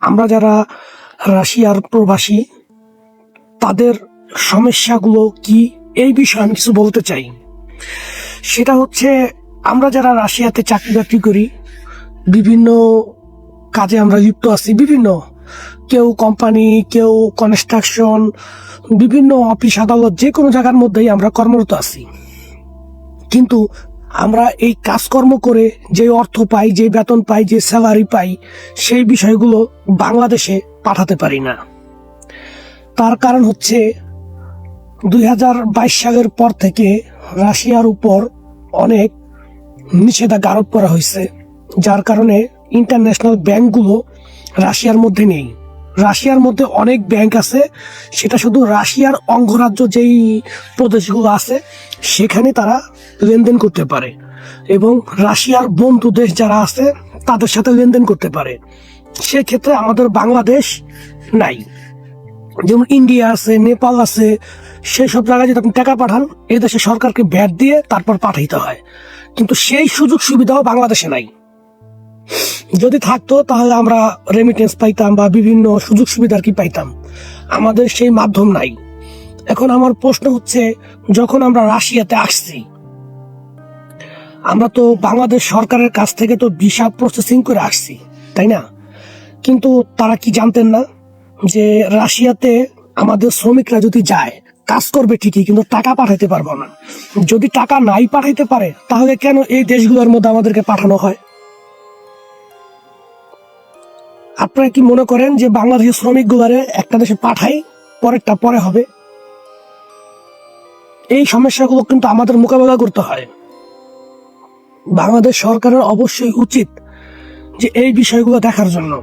আমরা যারা রাশিয়ার প্রবাসী, তাদের সমস্যাগুলো কি? এই বিষয়ে আমি কিছু বলতে চাই। সেটা হচ্ছে, আমরা যারা রাশিয়াতে চাকরি বাকরি করি, বিভিন্ন কাজে আমরা লিপ্ত আছি। বিভিন্ন কেউ কোম্পানি, কেউ কনস্ট্রাকশন, বিভিন্ন অফিস, আদালত, যে কোনো জায়গার মধ্যেই আমরা কর্মরত আছি। কিন্তু আমরা এই কাজকর্ম করে যে অর্থ পাই, যে বেতন পাই, যে স্যালারি পাই, সেই বিষয়গুলো বাংলাদেশে পাঠাতে পারি না। তার কারণ হচ্ছে দু হাজার বাইশ সালের পর থেকে রাশিয়ার উপর অনেক নিষেধাজ্ঞা আরোপ করা হয়েছে, যার কারণে ইন্টারন্যাশনাল ব্যাংকগুলো রাশিয়ার মধ্যে নেই। রাশিয়ার মধ্যে অনেক ব্যাংক আছে। সেটা শুধু রাশিয়ার অঙ্গরাজ্য যেই প্রদেশগুলো আছে, সেখানে তারা লেনদেন করতে পারে এবং রাশিয়ার বন্ধু দেশ যারা আছে, তাদের সাথে লেনদেন করতে পারে। সেক্ষেত্রে আমাদের বাংলাদেশ নাই। যেমন ইন্ডিয়া আছে, নেপাল আছে সেই সব জায়গায় যদি আপনি টাকা পাঠান, এদেশে সরকারকে ব্যাট দিয়ে তারপর পাঠাইতে হয়। কিন্তু সেই সুযোগ সুবিধাও বাংলাদেশে নাই। যদি থাকতো, তাহলে আমরা রেমিটেন্স পাইতাম বা বিভিন্ন সুযোগ সুবিধা কি পাইতাম। আমাদের সেই মাধ্যম নাই। এখন আমার প্রশ্ন হচ্ছে, যখন আমরা রাশিয়াতে আসছি, আমরা তো বাংলাদেশ সরকারের কাছ থেকে তো ভিসা প্রসেসিং করে আসছি, তাই না? কিন্তু তারা কি জানতেন না যে রাশিয়াতে আমাদের শ্রমিকরা যদি যায়, কাজ করবে ঠিকই, কিন্তু টাকা পাঠাইতে পারব না। যদি টাকা নাই পাঠাইতে পারে, তাহলে কেন এই দেশগুলোর মধ্যে আমাদেরকে পাঠানো হয়? আপনারা কি মনে করেন যে বাংলাদেশের শ্রমিকগুলারে একটা দেশে পাঠাই, পরেরটা পরে হবে? এই সমস্যাগুলো কিন্তু আমাদের মোকাবেলা করতে হয়। বাংলাদেশ সরকারের অবশ্যই উচিত যে এই বিষয়গুলো দেখার জন্য।